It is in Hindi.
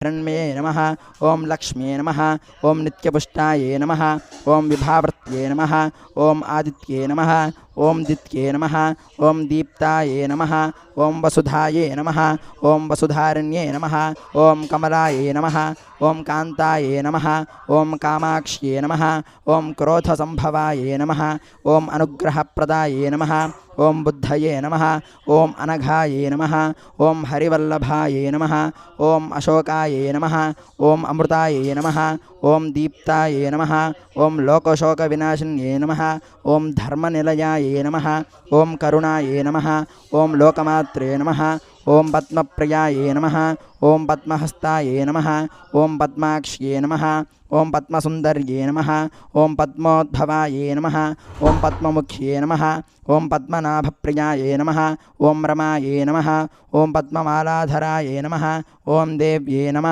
हिरण्मये नम। ओं लक्ष्म्ये नम। ओं निपुष्टाए नमः। ॐ विभावृत्ये नमः ॐ आदित्ये नमः ॐ दित्ये नमः ॐ दीप्ताये नमः ॐ वसुधाये नमः ॐ वसुधारण्ये नमः ॐ कमलाये नमः ॐ कान्ताये नमः ॐ कामाक्ष्ये नमः ॐ क्रोधसम्भवाये नमः ॐ अनुग्रहप्रदाये नमः ॐ बुद्धये नमः ॐ अनघाये नमः ॐ हरिवल्लभाये नमः ॐ अशोकाये नमः ॐ अमृताये नमः ॐ दीप्ताये नमः ॐ लोकशोकविनाशिन्ये नमः ॐ धर्मनिलयाये नमः ॐ करुणाये नमः ॐ लोकमात्रे नमः ॐ नमः ॐ पद्महस्ताये नमः ॐ पद्माक्ष्ये नमः ॐ नमः ॐ पद्मोद्भवाये नमः ॐ पद्ममुख्ये नमः ॐ पद्मनाभप्रियाये नमः ॐ रमाये नमः ॐ पद्ममालाधराये नमः ॐ देव्ये नमः